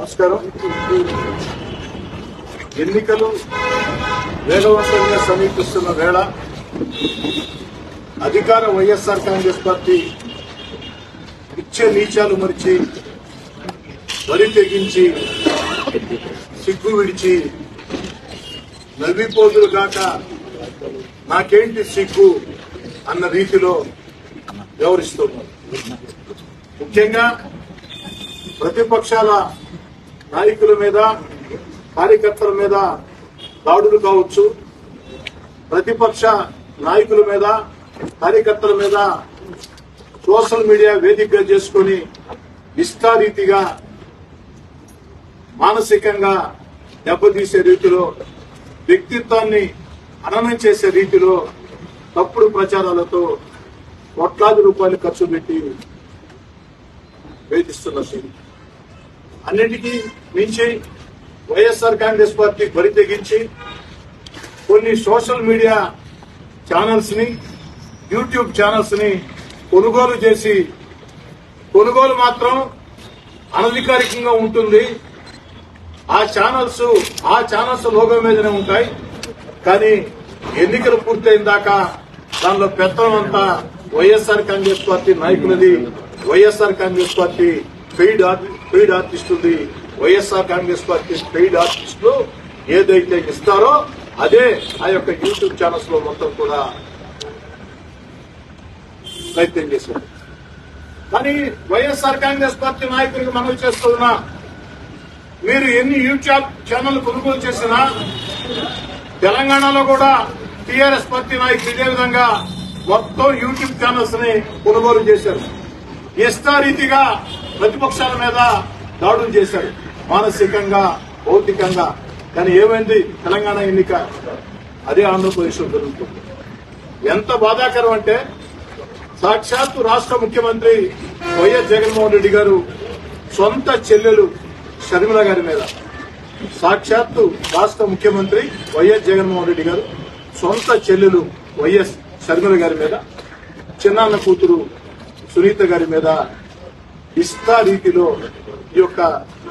నమస్కారం. ఎన్నికలు వేగవంతంగా సమీపిస్తున్న వేళ అధికార వైఎస్ఆర్ కాంగ్రెస్ పార్టీ ఇచ్చే నీచాలు మరిచి వరి తెగించి సిగ్గు విడిచి నవ్విపోదులు కాక నాకేంటి సిగ్గు అన్న రీతిలో వ్యవహరిస్తున్నారు ముఖ్యంగా ప్రతిపక్షాల నాయకుల మీద కార్యకర్తల మీద దాడులు కావచ్చు. ప్రతిపక్ష నాయకుల మీద కార్యకర్తల మీద సోషల్ మీడియా వేదికగా చేసుకుని ఇష్టారీతిగా మానసికంగా దెబ్బతీసే రీతిలో వ్యక్తిత్వాన్ని అననం చేసే రీతిలో తప్పుడు ప్రచారాలతో కోట్లాది రూపాయలు ఖర్చు పెట్టి వేధిస్తున్న సీన్. అన్నిటికీ మించి వైఎస్ఆర్ కాంగ్రెస్ పార్టీ బరి తెగించి కొన్ని సోషల్ మీడియా ఛానల్స్ని యూట్యూబ్ ఛానల్స్ని కొనుగోలు చేసి కొనుగోలు మాత్రం అనధికారికంగా ఉంటుంది. ఆ ఛానల్స్ ఆ ఛానల్స్ లోగో మీదనే ఉంటాయి. కానీ ఎన్నికలు పూర్తయిన దాకా దానిలో పెత్తనం అంతా వైఎస్ఆర్ కాంగ్రెస్ పార్టీ నాయకులది. YSR Congress party paid ఆర్టి- paid YSR Congress party paid ఆర్టిస్టులు ఏదైతే ఇస్తారో అదే ఆ యొక్క యూట్యూబ్ ఛానల్స్లో మొత్తం కూడా ప్రయత్నం చేశారు. కానీ వైఎస్ఆర్ కాంగ్రెస్ పార్టీ నాయకులకు మనవి చేస్తున్నా మీరు ఎన్ని యూట్యూబ్ ఛానల్ కొనుగోలు చేసినా తెలంగాణలో కూడా టీఆర్ఎస్ పార్టీ నాయకులు ఇదే విధంగా మొత్తం యూట్యూబ్ ఛానల్స్ని కొనుగోలు చేశారు. ఇష్టారీతిగా ప్రతిపక్షాల మీద దాడులు చేశారు మానసికంగా భౌతికంగా. కానీ ఏమైంది? తెలంగాణ ఎన్నిక. అదే ఆంధ్రప్రదేశ్లో జరుగుతుంది. ఎంత బాధాకరం అంటే సాక్షాత్తు రాష్ట్ర ముఖ్యమంత్రి వైఎస్ జగన్మోహన్ రెడ్డి గారు సొంత చెల్లెలు షర్మిల గారి మీద. సాక్షాత్తు రాష్ట్ర ముఖ్యమంత్రి వైఎస్ జగన్మోహన్ రెడ్డి గారు సొంత చెల్లెలు వైఎస్ షర్మిల గారి మీద. చిన్నాన్న కూతురు సునీత గారి మీద ఇష్టా రీతిలో ఈ యొక్క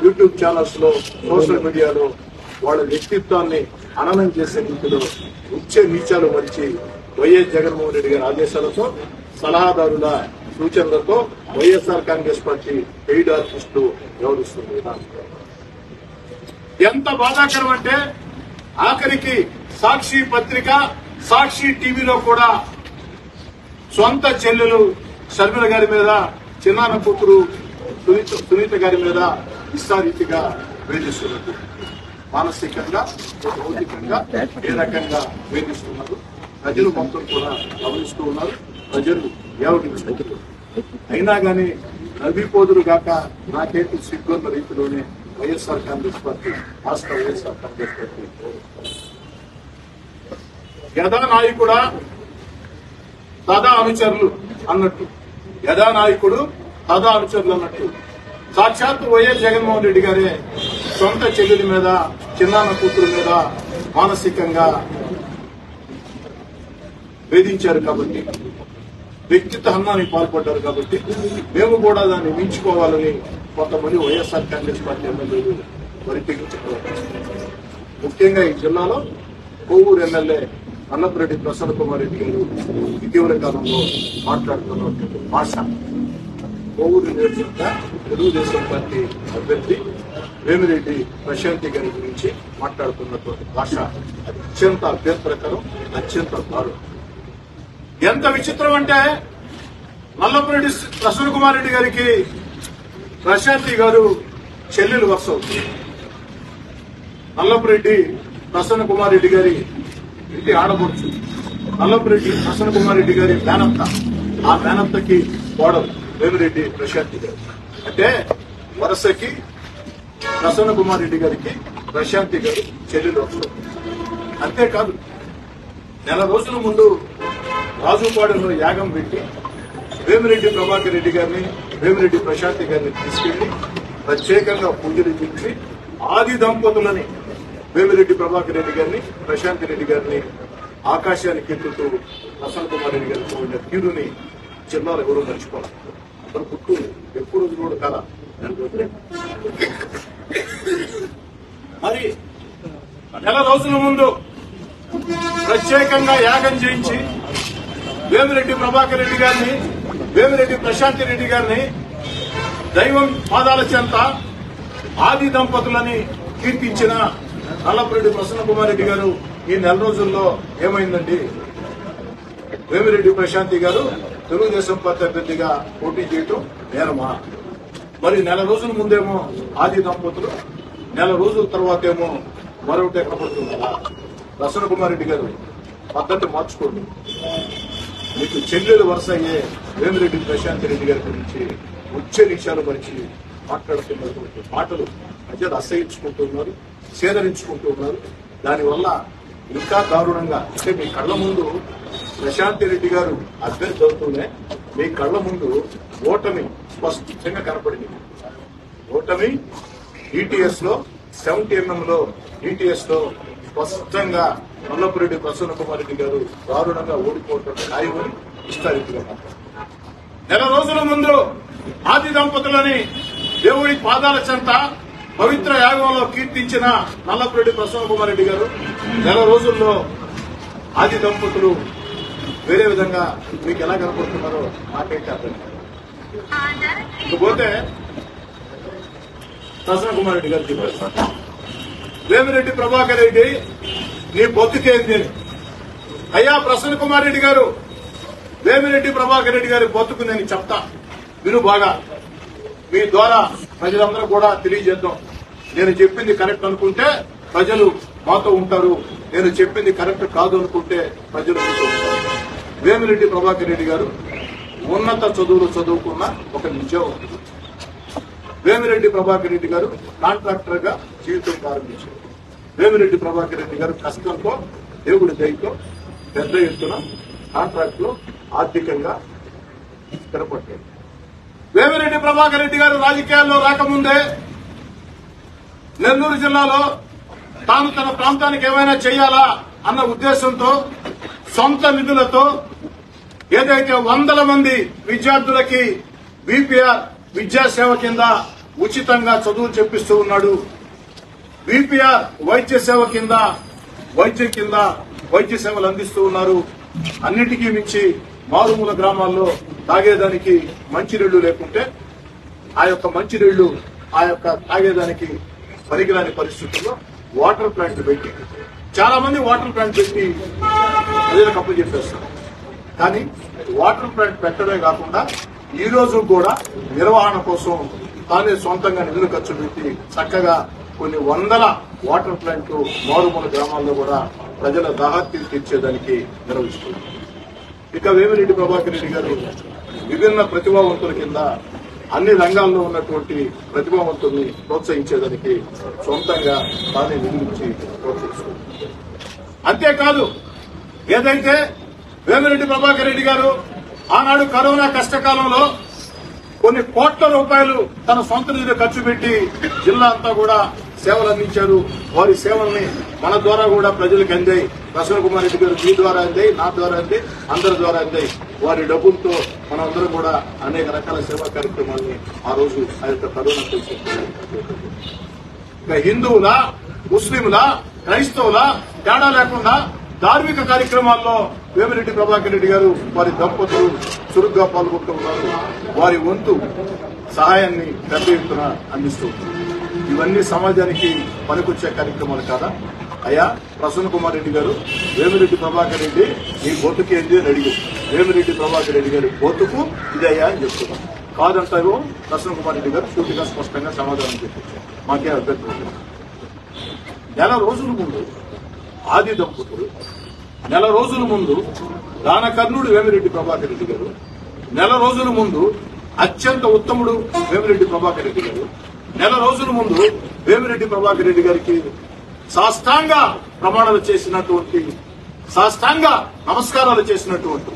యూట్యూబ్ ఛానల్స్లో సోషల్ మీడియాలో వాళ్ళ వ్యక్తిత్వాన్ని అననం చేసే రీతిలో ఉచ్చే నీచాలు మరిచి వైఎస్ జగన్మోహన్ రెడ్డి గారి ఆదేశాలతో సలహాదారుల సూచనలతో వైఎస్ఆర్ కాంగ్రెస్ పార్టీ పెయిడ్ ఆర్టిస్టులు వ్యవహరిస్తుంది. ఎంత బాధాకరం అంటే ఆఖరికి సాక్షి పత్రిక సాక్షి టీవీలో కూడా సొంత చెల్లెలు షర్మిల గారి మీద చిన్నాన్న కూతురు సునీత సునీత గారి మీద ఇష్టారీతిగా వేధిస్తున్నారు మానసికంగా భౌతికంగా ఏ రకంగా వేధిస్తున్నారు. ప్రజలు మొత్తం కూడా గమనిస్తూ ఉన్నారు. ప్రజలు ఏవటిస్తున్నారు అయినా కానీ నవ్విపోదురు గాక నాకేంటి సిగ్గున్న రీతిలోనే వైఎస్ఆర్ కాంగ్రెస్ పార్టీ రాష్ట్ర వైఎస్ఆర్ కాంగ్రెస్ పార్టీ. యథా నాయకుడా తదా అనుచరులు అన్నట్టు యథానాయకుడు హదా అనుచరులు అన్నట్టు. సాక్షాత్తు వైఎస్ జగన్మోహన్ రెడ్డి గారే సొంత చెల్లెలి మీద చిన్నాన్న కూతురు మీద మానసికంగా వేధించారు కాబట్టి వ్యక్తిత్వ హన్నానికి పాల్పడ్డారు కాబట్టి మేము కూడా దాన్ని మించుకోవాలని కొంతమంది వైఎస్ఆర్ కాంగ్రెస్ పార్టీ ఎమ్మెల్యేలు వరిపెగించారు ముఖ్యంగా ఈ జిల్లాలో కొవ్వూరు ఎమ్మెల్యే అన్నపురెడ్డి ప్రసన్న కుమార్ రెడ్డి గారు ఇటీవల కాలంలో మాట్లాడుతున్నటువంటి భాష. కోవూరు నియోజకవర్గ తెలుగుదేశం పార్టీ అభ్యర్థి వేమిరెడ్డి ప్రశాంతి గారి గురించి మాట్లాడుతున్నటువంటి భాష అది అత్యంత అభ్యంతరకరం అత్యంత దారుణం ఎంత విచిత్రం అంటే నల్లపురెడ్డి ప్రసన్న కుమార్ రెడ్డి గారికి ప్రశాంతి గారు చెల్లెలు వరుస అవుతుంది. నల్లపురెడ్డి ప్రసన్న కుమార్ రెడ్డి గారి ఇంటి ఆడపడుచు నల్లపురెడ్డి ప్రసన్న కుమార్ రెడ్డి గారి మేనత్త ఆ మేనత్తకి కోడలు వేమిరెడ్డి ప్రశాంతి గారు. అంటే వరుసకి ప్రసన్న కుమార్ రెడ్డి గారికి ప్రశాంతి గారు చెల్లెలు అంతేకాదు నెల రోజుల ముందు రాజుపాడులో యాగం పెట్టి వేమిరెడ్డి ప్రభాకర్ రెడ్డి గారిని వేమిరెడ్డి ప్రశాంతి గారిని తీసుకెళ్ళి ప్రత్యేకంగా పూజలు చేసి ఆది దంపతులని వేమిరెడ్డి ప్రభాకర్ రెడ్డి గారిని ప్రశాంతి రెడ్డి గారిని ఆకాశానికి ఎత్తుతూ ప్రసన్న కుమార్ రెడ్డి గారికి పోయిన తీరుని జిల్లాలో ఎవరు మర్చిపోవాలి అతను పుట్టు ఎప్పుడు కూడా కల. నెల రోజుల ముందు ప్రత్యేకంగా యాగం చేయించి వేమిరెడ్డి ప్రభాకర్ రెడ్డి గారిని వేమిరెడ్డి ప్రశాంతి రెడ్డి గారిని దైవం పాదాల చెంత ఆది దంపతులని కీర్తించిన నల్లపురెడ్డి ప్రసన్న కుమార్ రెడ్డి గారు ఈ నెల రోజుల్లో ఏమైందండి? వేమిరెడ్డి ప్రశాంతి గారు తెలుగుదేశం పార్టీ అభ్యర్థిగా పోటీ చేయటం నేరమా? మరి నెల రోజుల ముందేమో ఆది దంపతులు నెల రోజుల తర్వాత ఏమో మరొకటి కనపడుతుంది కదా ప్రసన్న కుమార్ రెడ్డి గారు పద్ధతి మార్చుకోండి. మీకు చెల్లెలు వరుస అయ్యే వేమిరెడ్డి ప్రశాంత్ రెడ్డి గారి గురించి వచ్చే విషయాలు పరిచి మాట్లాడుతున్నటువంటి మాటలు. ప్రజలు అసహించుకుంటున్నారు సేదరించుకుంటున్నారు దానివల్ల ఇంకా దారుణంగా అంటే మీ కళ్ళ ముందు ప్రశాంత్ రెడ్డి గారు అభ్యర్థి అవుతూనే మీ కళ్ళ ముందు ఓటమి స్పష్టంగా కనపడింది. ఓటమి ఈటీఎస్లో సెవెంటీ ఎంఎం లో ఈటీఎస్లో స్పష్టంగా మల్లపురెడ్డి ప్రసన్న కుమార్ రెడ్డి గారు దారుణంగా ఓడిపోవటం ఖాయమని ఇష్టారీతిగా నెల రోజుల ముందు ఆది దంపతులని దేవుడి పాదాల చెంత పవిత్ర యాగంలో కీర్తించిన నల్లపురెడ్డి ప్రసన్న కుమార్ రెడ్డి గారు నెల రోజుల్లో ఆది దంపతులు వేరే విధంగా మీకు ఎలా కనపడుతున్నారో నాకైతే అర్థం ఇకపోతే ప్రసన్న కుమార్ రెడ్డి గారు చెప్పారు వేమిరెడ్డి ప్రభాకర్ రెడ్డి నీ బొత్తుకేంది అయ్యా ప్రసన్న కుమార్ రెడ్డి గారు వేమిరెడ్డి ప్రభాకర్ రెడ్డి గారి బొత్తుకు నేను చెప్తా. విను బాగా. మీ ద్వారా ప్రజలందరూ కూడా తెలియజేద్దాం. నేను చెప్పింది కరెక్ట్ అనుకుంటే ప్రజలు మాతో ఉంటారు. నేను చెప్పింది కరెక్ట్ కాదు అనుకుంటే ప్రజలు మీతో ఉంటారు. వేమిరెడ్డి ప్రభాకర్ రెడ్డి గారు ఉన్నత చదువులు చదువుకున్న ఒక నిజం వేమిరెడ్డి ప్రభాకర్ రెడ్డి గారు కాంట్రాక్టర్గా జీవితం ప్రారంభించారు. వేమిరెడ్డి ప్రభాకర్ రెడ్డి గారు కష్టంతో దేవుడి దయతో పెద్ద ఎత్తున కాంట్రాక్ట్లో ఆర్థికంగా స్థిరపడ్డారు. వేమిరెడ్డి ప్రభాకర్ రెడ్డి గారు రాజకీయాల్లో రాకముందే నెల్లూరు జిల్లాలో తాను తన ప్రాంతానికి ఏమైనా చేయాలా అన్న ఉద్దేశంతో సొంత నిధులతో ఏదైతే వందల మంది విద్యార్థులకి బీపీఆర్ విద్యాసేవ కింద ఉచితంగా చదువులు చెప్పిస్తూ ఉన్నాడు. బీపీఆర్ వైద్య సేవ కింద వైద్యం కింద వైద్య సేవలు అందిస్తూ ఉన్నారు. అన్నిటికీ మించి మారుమూల గ్రామాల్లో తాగేదానికి మంచినీళ్ళు లేకుంటే ఆ యొక్క మంచినీళ్ళు ఆ యొక్క తాగేదానికి పనికిరాని పరిస్థితుల్లో వాటర్ ప్లాంట్ పెట్టి చాలా మంది వాటర్ ప్లాంట్ పెట్టి ప్రజలకు అప్పు చెప్పేస్తారు కానీ వాటర్ ప్లాంట్ పెట్టడమే కాకుండా ఈ రోజు కూడా నిర్వహణ కోసం తానే సొంతంగా నిధులు ఖర్చు పెట్టి చక్కగా కొన్ని వందల వాటర్ ప్లాంట్లు మారుమూల గ్రామాల్లో కూడా ప్రజల దాహత్యం తీర్చేదానికి నిర్వహిస్తుంది ఇక వేమిరెడ్డి ప్రభాకర్ రెడ్డి గారు విభిన్న ప్రతిభావంతుల కింద అన్ని రంగాల్లో ఉన్నటువంటి ప్రతిభావంతుల్ని ప్రోత్సహించేదానికి సొంతంగా తానే నిధులించి ప్రోత్సహిస్తుంది. అంతేకాదు ఏదైతే వేమిరెడ్డి ప్రభాకర్ రెడ్డి గారు ఆనాడు కరోనా కష్టకాలంలో కొన్ని కోట్ల రూపాయలు తన సొంత నిధులు ఖర్చు పెట్టి జిల్లా అంతా కూడా సేవలు అందించారు వారి సేవల్ని మన ద్వారా కూడా ప్రజలకు అందాయి. ప్రసన్న కుమార్ రెడ్డి గారు మీ ద్వారా అందాయి నా ద్వారా అందాయి అందరి ద్వారా అందాయి. వారి డబ్బులతో మనందరం కూడా అనేక రకాల సేవా కార్యక్రమాల్ని ఆ రోజు ఆ యొక్క కరోనా పరిస్థితుల్లో హిందువుల ముస్లింల క్రైస్తవుల తేడా లేకుండా ధార్మిక కార్యక్రమాల్లో వేమిరెడ్డి ప్రభాకర్ రెడ్డి గారు వారి దంపతులు చురుగ్గా పాల్గొంటూ ఉన్నారు వారి వంతు సహాయాన్ని పెద్ద ఎత్తున అందిస్తూ ఇవన్నీ సమాజానికి పనికొచ్చే కార్యక్రమాలు కాదా? అయ్యా ప్రసన్న కుమార్ రెడ్డి గారు వేమిరెడ్డి ప్రభాకర్ రెడ్డి ఈ బొతుకు ఏంది అని అడిగి వేమిరెడ్డి ప్రభాకర్ రెడ్డి గారి ఇది ఇదయ్యా అని చెప్తున్నాం కాదంటారు ప్రసన్న కుమార్ రెడ్డి గారు పూర్తిగా స్పష్టంగా సమాధానం చెప్పారు మాకే అభ్యర్థం నెల రోజుల ముందు ఆది దంపతులు నెల రోజుల ముందు దానకర్ణుడు వేమిరెడ్డి ప్రభాకర్ రెడ్డి గారు నెల రోజుల ముందు అత్యంత ఉత్తముడు వేమిరెడ్డి ప్రభాకర్ రెడ్డి గారు నెల రోజుల ముందు వేమిరెడ్డి ప్రభాకర్ రెడ్డి గారికి సాష్టాంగ ప్రమాణాలు చేసినటువంటి సాష్టాంగ నమస్కారాలు చేసినటువంటి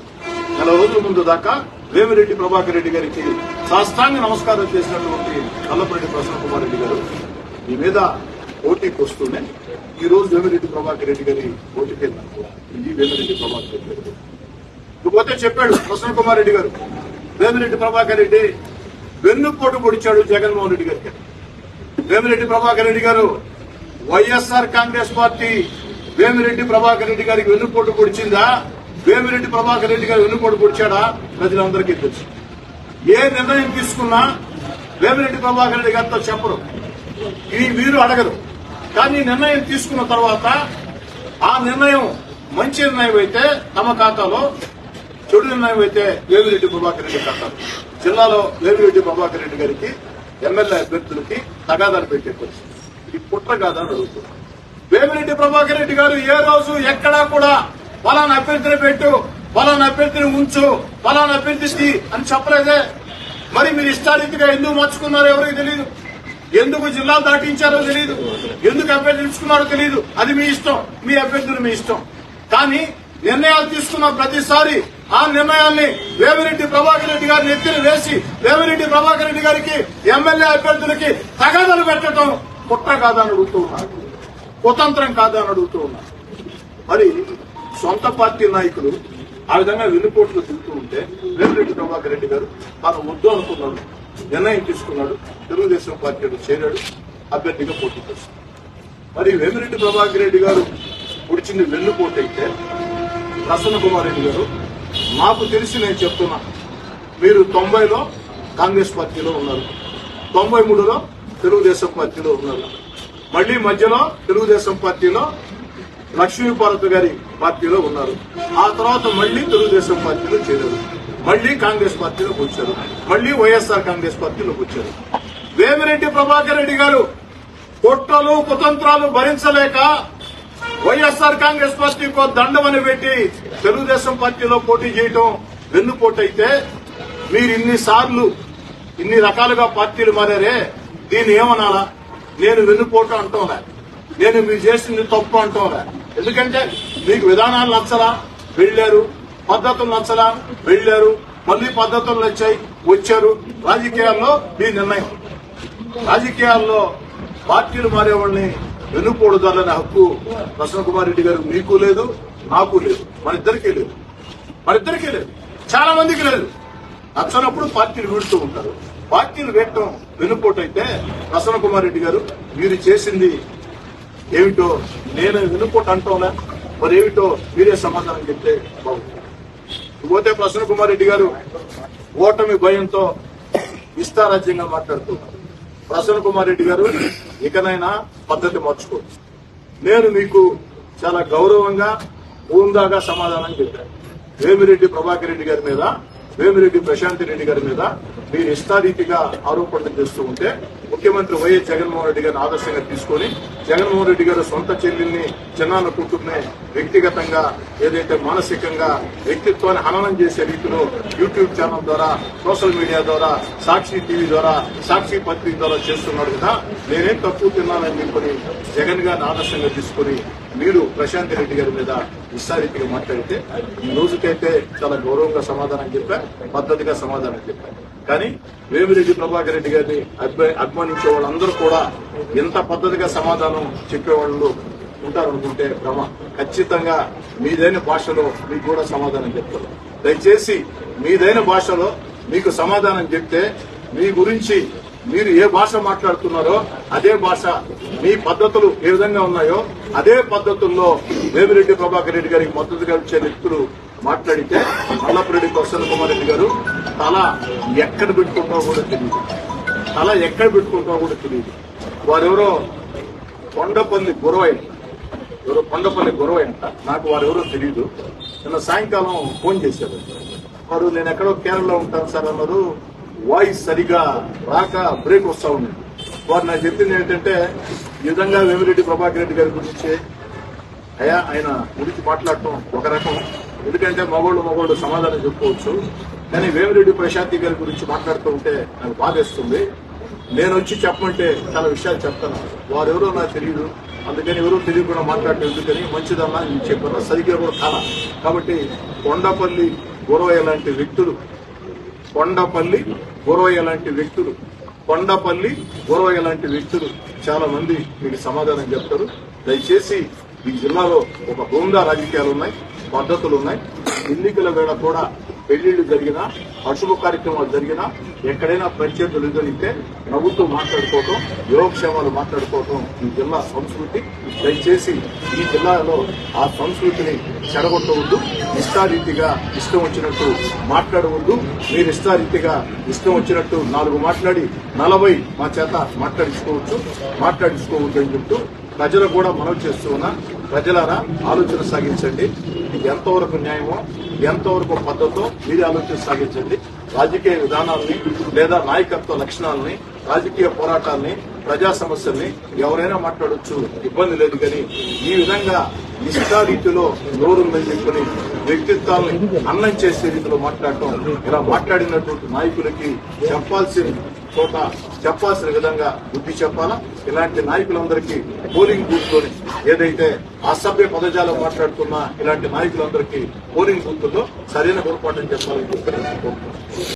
నెల రోజుల ముందు దాకా వేమిరెడ్డి ప్రభాకర్ రెడ్డి గారికి సాష్టాంగ నమస్కారం చేసినటువంటి కల్లపరెడ్డి ప్రసన్న కుమార్ రెడ్డి గారు ఈ మీద పోటీకి వస్తూనే ఈ రోజు వేమిరెడ్డి ప్రభాకర్ రెడ్డి గారి పోటీకి వెళ్ళినట్టు ఇది వేమిరెడ్డి ప్రభాకర్ రెడ్డి గారు. ఇకపోతే చెప్పాడు ప్రసన్న కుమార్ రెడ్డి గారు వేమిరెడ్డి ప్రభాకర్ రెడ్డి వెన్నుపోటు పొడిచాడు జగన్మోహన్ రెడ్డి గారికి. వేమిరెడ్డి ప్రభాకర్ రెడ్డి గారు వైఎస్ఆర్ కాంగ్రెస్ పార్టీ వేమిరెడ్డి ప్రభాకర్ రెడ్డి గారికి వెన్నుపోటు పొడిచిందా? వేమిరెడ్డి ప్రభాకర్ రెడ్డి గారు వెన్నుపోటు పొడిచాడా? ప్రజలందరికీ తెలుసు. ఏ నిర్ణయం తీసుకున్నా వేమిరెడ్డి ప్రభాకర్ రెడ్డి గారితో చెప్పరు. ఇది వీరు అడగరు. కానీ నిర్ణయం తీసుకున్న తర్వాత ఆ నిర్ణయం మంచి నిర్ణయం అయితే తమ ఖాతాలో చెడు నిర్ణయం అయితే వేమిరెడ్డి ప్రభాకర్ రెడ్డి ఖాతాలో. జిల్లాలో వేమిరెడ్డి ప్రభాకర్ రెడ్డి గారికి ఎమ్మెల్యే అభ్యర్థులకి తగాదాలు పెట్టే పరిస్థితి. ఇది కుట్ర కాదని అడుగుతున్నాను వేమిరెడ్డి ప్రభాకర్ రెడ్డి గారు ఏ రోజు ఎక్కడా కూడా పలానా అభ్యర్థిని పెట్టు పలానా అభ్యర్థిని ఉంచు ఫలానా అభ్యర్థి అని చెప్పలేదే. మరి మీరు ఇష్టారీతిగా ఎందుకు మార్చుకున్నారో ఎవరికి తెలియదు ఎందుకు జిల్లాలు దాటించారో తెలియదు ఎందుకు అభ్యర్థించుకున్నారో తెలియదు అది మీ ఇష్టం. మీ అభ్యర్థులు మీ ఇష్టం. కానీ నిర్ణయాలు తీసుకున్న ప్రతిసారి ఆ నిర్ణయాన్ని వేమిరెడ్డి ప్రభాకర్ రెడ్డి గారిని ఎత్తిన వేసి వేమిరెడ్డి ప్రభాకర్ రెడ్డి గారికి ఎమ్మెల్యే అభ్యర్థులకి తగాదలు పెట్టడం కుట్ర కాదని అడుగుతూ ఉన్నారు. కుతంత్రం కాదని అడుగుతూ ఉన్నారు. మరి సొంత పార్టీ నాయకులు ఆ విధంగా వెన్నుపోట్లు తిరుగుతూ ఉంటే వేమిరెడ్డి ప్రభాకర్ రెడ్డి గారు తాను వద్దు అనుకున్నాడు నిర్ణయం తీసుకున్నాడు తెలుగుదేశం పార్టీలో చేరాడు అభ్యర్థిగా పోటీ చేస్తాడు. మరి వేమిరెడ్డి ప్రభాకర్ రెడ్డి గారు పొడిచింది వెన్నుపోటు అయితే ప్రసన్న కుమార్ రెడ్డి గారు నాకు తెలిసి నేను చెప్తున్నా. మీరు తొంభైలో కాంగ్రెస్ పార్టీలో ఉన్నారు. తొంభై మూడులో తెలుగుదేశం పార్టీలో ఉన్నారు. మళ్ళీ మధ్యలో తెలుగుదేశం పార్టీలో లక్ష్మీపార్వతి గారి పార్టీలో ఉన్నారు. ఆ తర్వాత మళ్ళీ తెలుగుదేశం పార్టీలో చేరారు. మళ్ళీ కాంగ్రెస్ పార్టీలోకి వచ్చారు మళ్ళీ వైఎస్ఆర్ కాంగ్రెస్ పార్టీలోకి వచ్చారు వేమిరెడ్డి ప్రభాకర్ రెడ్డి గారు కుట్రలు కుతంత్రాలు భరించలేక వైఎస్ఆర్ కాంగ్రెస్ పార్టీకి దండమని పెట్టి తెలుగుదేశం పార్టీలో పోటీ చేయటం వెన్నుపోటు అయితే మీరు ఇన్ని సార్లు ఇన్ని రకాలుగా పార్టీలు మారారే? దీన్ని ఏమనాలా? నేను వెన్నుపోటు అంటోలే నేను మీరు చేసింది తప్పు అంటోలే ఎందుకంటే మీకు విధానాలు నచ్చలా? వెళ్ళారు పద్ధతులు నచ్చలా? వెళ్ళారు మళ్ళీ పద్ధతులు నచ్చాయి వచ్చారు. రాజకీయాల్లో మీ నిర్ణయం. రాజకీయాల్లో పార్టీలు మారేవాళ్ళని వెన్నుపోడుదాలనే హక్కు ప్రసన్న కుమార్ రెడ్డి గారు మీకు లేదు నాకు లేదు. మన ఇద్దరికీ లేదు. మన ఇద్దరికీ లేదు. చాలా మందికి లేదు. నచ్చనప్పుడు పార్టీలు వీడుతూ ఉంటారు. పార్టీలు వేయటం వెన్నుపోటు అయితే ప్రసన్న కుమార్ రెడ్డి గారు మీరు చేసింది ఏమిటో నేను వెన్నుపోటు అంటోలే మరి ఏమిటో మీరే సమాధానం చెప్తే బాగుంటుంది. పోతే ప్రసన్న కుమార్ రెడ్డి గారు ఓటమి భయంతో ఇష్టారాజ్యంగా మాట్లాడుతున్నారు ప్రసన్న కుమార్ రెడ్డి గారు ఇకనైనా పద్ధతి మార్చుకోవచ్చు. నేను మీకు చాలా గౌరవంగా ఊందాగా సమాధానం చెప్పాను. వేమిరెడ్డి ప్రభాకర్ రెడ్డి గారి మీద వేమిరెడ్డి ప్రశాంతి రెడ్డి గారి మీద మీరు ఇష్టారీతిగా ఆరోపణలు చేస్తూ ఉంటే ముఖ్యమంత్రి వైఎస్ జగన్మోహన్ రెడ్డి గారిని ఆదర్శంగా తీసుకొని జగన్మోహన్ రెడ్డి గారు సొంత చెల్లెల్ని చిన్నాన్న కూతుర్ని వ్యక్తిగతంగా ఏదైతే మానసికంగా వ్యక్తిత్వాన్ని హననం చేసే రీతిలో యూట్యూబ్ ఛానల్ ద్వారా సోషల్ మీడియా ద్వారా సాక్షి టీవీ ద్వారా సాక్షి పత్రిక ద్వారా చేస్తున్నాడు కదా. నేనేం తక్కువ తిన్నానని చెప్పని జగన్ గారిని ఆదర్శంగా తీసుకొని మీరు ప్రశాంత్ రెడ్డి గారి మీద విస్తారీతిగా మాట్లాడితే ఈ రోజుకైతే చాలా గౌరవంగా సమాధానం చెప్పా పద్ధతిగా సమాధానం చెప్పా. కానీ వేమిరెడ్డి ప్రభాకర్ రెడ్డి గారిని అభిమానించే వాళ్ళందరూ కూడా ఎంత పద్ధతిగా సమాధానం చెప్పేవాళ్ళు ఉంటారనుకుంటే భ్రమ. ఖచ్చితంగా మీదైన భాషలో మీకు కూడా సమాధానం చెప్తారు దయచేసి మీదైన భాషలో మీకు సమాధానం చెప్తే మీ గురించి మీరు ఏ భాష మాట్లాడుతున్నారో అదే భాష మీ పద్ధతులు ఏ విధంగా ఉన్నాయో అదే పద్ధతుల్లో వేమిరెడ్డి ప్రభాకర్ రెడ్డి గారికి మద్దతుగా ఇచ్చే వ్యక్తులు మాట్లాడితే మల్లపురెడ్డి ప్రసన్న కుమార్ రెడ్డి గారు తల ఎక్కడ పెట్టుకుంటామో కూడా తెలియదు. తల ఎక్కడ పెట్టుకుంటామో కూడా తెలియదు. వారెవరో కొండపల్లి గురవై ఎవరో కొండపల్లి గురవై అంట. నాకు వారెవరో తెలియదు నిన్న సాయంకాలం ఫోన్ చేశారు. వారు నేను ఎక్కడో కేరళలో ఉంటాను సార్ అన్నారు. వాయిస్ సరిగా రాక బ్రేక్ వస్తూ ఉంది. వారు నాకు చెప్పింది ఏంటంటే ఈ విధంగా వేమిరెడ్డి ప్రభాకర్ రెడ్డి గారి గురించి అయ్యా ఆయన గురించి మాట్లాడటం ఒక రకం. ఎందుకంటే మగోళ్ళు మగోళ్ళు సమాధానం చెప్పుకోవచ్చు. కానీ వేమిరెడ్డి ప్రశాంతి గారి గురించి మాట్లాడుతూ ఉంటే నాకు బాధేస్తుంది. నేను వచ్చి చెప్పమంటే చాలా విషయాలు చెప్తాను. వారెవరో నాకు తెలియదు. అందుకని ఎవరు తెలియకుండా మాట్లాడటం ఎందుకని మంచిదన్నా నేను చెప్పాను. సరిగ్గా కూడా కాల. కాబట్టి కొండపల్లి గురవయ్య లాంటి వ్యక్తులు కొండపల్లి గురవయ్య లాంటి వ్యక్తులు కొండపల్లి గురవయ్య లాంటి వ్యక్తులు చాలా మంది మీకు సమాధానం చెప్తారు. దయచేసి ఈ జిల్లాలో ఒక బృందా రాజకీయాలు ఉన్నాయి పద్ధతులు ఉన్నాయి. ఎన్నికల వేళ కూడా పెళ్ళిళ్ళు జరిగినా అశుభ కార్యక్రమాలు జరిగినా ఎక్కడైనా ప్రత్యర్థులు ఎదురైతే నవ్వుతూ మాట్లాడుకోవటం యోగక్షేమాలు మాట్లాడుకోవటం ఈ జిల్లా సంస్కృతి. దయచేసి ఈ జిల్లాలో ఆ సంస్కృతిని చెడగొట్టవద్దు ఇష్టారీతిగా ఇష్టం వచ్చినట్టు మాట్లాడవద్దు. మీరు ఇష్టారీతిగా ఇష్టం వచ్చినట్టు నాలుగు మాట్లాడి నలభై మా చేత మాట్లాడించుకోవచ్చు మాట్లాడించుకోవద్దు అని చెప్తూ ప్రజలకు కూడా మనం చేస్తూ ఉన్నా. ప్రజలారా ఆలోచన సాగించండి. ఇది ఎంతవరకు న్యాయమో ఎంతవరకు పద్ధతో మీరే ఆలోచన సాగించండి. రాజకీయ విధానాల్ని లేదా నాయకత్వ లక్షణాలని రాజకీయ పోరాటాల్ని ప్రజా సమస్యల్ని ఎవరైనా మాట్లాడొచ్చు. ఇబ్బంది లేదు కానీ ఈ విధంగా ఇష్టారీతిలో నోరుందని చెప్పుకుని వ్యక్తిత్వాన్ని అన్నం చేసే రీతిలో మాట్లాడటం ఇలా మాట్లాడినటువంటి నాయకులకి చెప్పాల్సిన చోట చెప్పాల్సిన విధంగా బుద్ధి చెప్పాలా? ఇలాంటి నాయకులందరికీ పోలింగ్ బూత్లోని ఏదైతే అసభ్య పదజాలం మాట్లాడుతున్న ఇలాంటి నాయకులందరికీ పోలింగ్ బూత్లో సరైన పొరపాటు చెప్పాలని